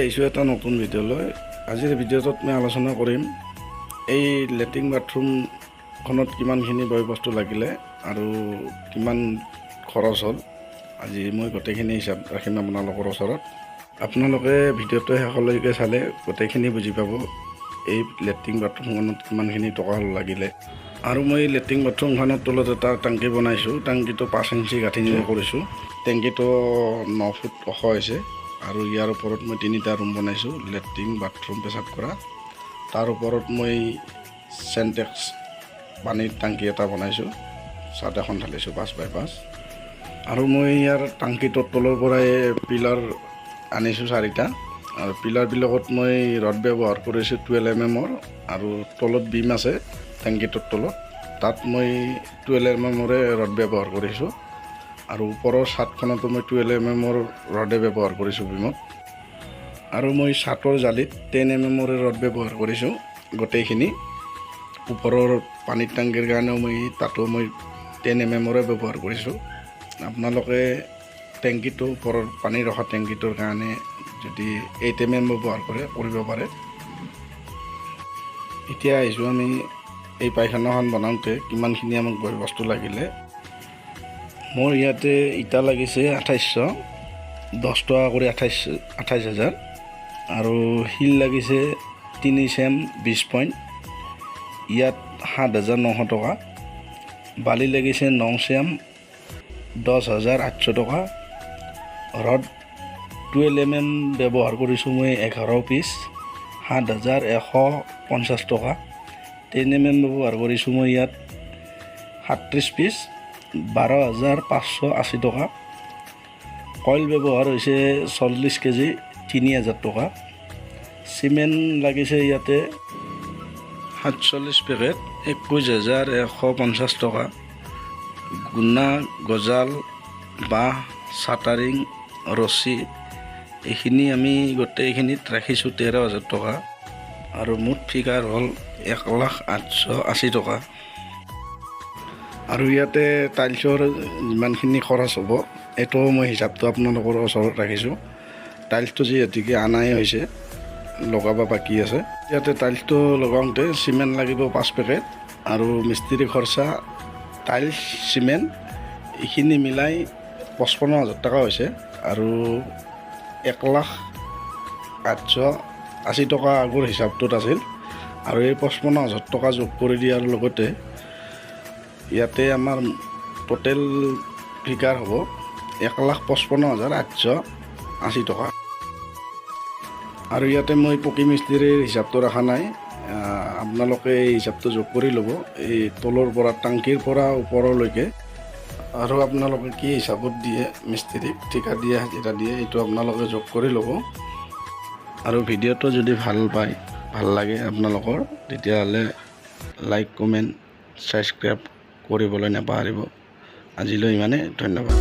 আহিছোঁ এটা নতুন ভিডিঅ'লৈ। আজিৰ ভিডিঅ'টোত মই আলোচনা কৰিম, এই লেট্ৰিন বাথৰুমখনত কিমানখিনি বয় বস্তু লাগিলে আৰু কিমান খৰচ হ'ল। আজি মই গোটেইখিনি হিচাপ ৰাখিম আপোনালোকৰ ওচৰত। আপোনালোকে ভিডিঅ'টো শেষলৈকে চালে গোটেইখিনি বুজি পাব, এই লেট্ৰিন বাথৰুমখনত কিমানখিনি টকা লাগিলে। আৰু মই লেট্ৰিন বাথৰুমখনৰ তলত এটা টাংকি বনাইছোঁ। টাংকিটো পাঁচ ইঞ্চি গাঁঠিনি কৰিছোঁ। টেংকিটো ন ফুট ওখ হৈছে। আৰু ইয়াৰ ওপৰত মই তিনিটা ৰুম বনাইছোঁ, লেট্ৰিন, বাথৰুম, পেচাব কৰা। তাৰ ওপৰত মই চেণ্টেক্স পানীৰ টাংকি এটা বনাইছোঁ চাট এখন ঢালিছোঁ, পাঁচ বাই পাঁচ। আৰু মই ইয়াৰ টাংকিটোৰ তলৰ পৰাই পিলাৰ আনিছোঁ চাৰিটা। আৰু পিলাৰবিলাকত মই ৰড ব্যৱহাৰ কৰিছোঁ টুৱেল্ভ এম এমৰ আৰু তলত বিম আছে টেংকিটোৰ তলত তাত মই টুৱেল্ভ এম এমৰে ৰড ব্যৱহাৰ কৰিছোঁ। আৰু ওপৰৰ চাটখনতো মই টুৱেল্ভ এম এমৰ ৰডে ব্যৱহাৰ কৰিছোঁ বিমত আৰু মই চাটৰ জালিত টেন এম এমৰে ৰড ব্যৱহাৰ কৰিছোঁ গোটেইখিনি। ওপৰৰ পানীৰ টাংকিৰ কাৰণেও মই তাতো মই টেন এম এমৰে ব্যৱহাৰ কৰিছোঁ। আপোনালোকে টেংকিটো ওপৰৰ পানী ৰখা টেংকিটোৰ কাৰণে যদি এইট এম এম ব্যৱহাৰ কৰে, কৰিব পাৰে। এতিয়া আহিছোঁ আমি এই পায়খানাখন বনাওঁতে কিমানখিনি আমাক বয় বস্তু লাগিলে। মোৰ ইয়াতে ইটা লাগিছে আঠাইছশ দহ টকা কৰি আঠাইছ আঠাইছ হাজাৰ। আৰু শিল লাগিছে তিনি চেম, বিছ পইণ্ট। ইয়াত সাত হাজাৰ নশ টকা। বালি লাগিছে নং চেম দহ হাজাৰ আঠশ টকা। ৰড টুৱেল্ভ এম এম ব্যৱহাৰ কৰিছোঁ মই এঘাৰ পিচ, সাত হাজাৰ এশ পঞ্চাছ টকা। টেন এম এম ব্যৱহাৰ কৰিছোঁ মই ইয়াত সাতত্ৰিছ পিচ। বাৰ হাজাৰ পাঁচশো আশী টকা। কইল ব্যৱহাৰ হৈছে চল্লিছ কেজি, তিনি হাজাৰ টকা। চিমেণ্ট লাগিছে ইয়াতে সাতচল্লিছ পেকেট, একৈছ হাজাৰ এশ পঞ্চাছ টকা। গুণা গজাল, বাঁহ, চাটাৰিং, ৰছী, এইখিনি আমি গোটেইখিনিত ৰাখিছোঁ তেৰ হাজাৰ টকা। আৰু মুঠ ফিগাৰ হ'ল এক লাখ আঠশ আশী টকা। আৰু ইয়াতে টাইলছৰ যিমানখিনি খৰচ হ'ব এইটোও মই হিচাপটো আপোনালোকৰ ওচৰত ৰাখিছোঁ। টাইলছটো যিহেতুকে আনাই হৈছে, লগাব বাকী আছে। ইয়াতে টাইলছটো লগাওঁতে চিমেণ্ট লাগিব পাঁচ পেকেট আৰু মিস্ত্ৰী খৰচা, টাইলছ, চিমেণ্ট, এইখিনি মিলাই পঁচপন্ন হাজাৰ টকা হৈছে আৰু এক লাখ আঠশ আশী টকা আগৰ হিচাপটোত আছিল। আৰু এই পঁচপন্ন হাজাৰ টকা যোগ কৰি দিয়াৰ লগতে ইয়াতে আমাৰ টোটেল ফিগাৰ হ'ব এক লাখ পঁচপন্ন হাজাৰ আঠশ আশী টকা। আৰু ইয়াতে মই পকী মিস্ত্ৰীৰ হিচাপটো ৰখা নাই। আপোনালোকে এই হিচাপটো যোগ কৰি ল'ব। এই তলৰ পৰা, টাংকিৰ পৰা ওপৰলৈকে। আৰু আপোনালোকে কি হিচাপত দিয়ে মিস্ত্ৰীক ঠিকা দিয়ে হাজিৰা দিয়ে, এইটো আপোনালোকে যোগ কৰি ল'ব। আৰু ভিডিঅ'টো যদি ভালো পায়, ভালো লাগে আপোনালোকৰ, তেতিয়াহ'লে লাইক কমেণ্ট ছাবস্ক্ৰাইব কৰিবলৈ নাপাহৰিব আজিলৈ ইমানে ধন্যবাদ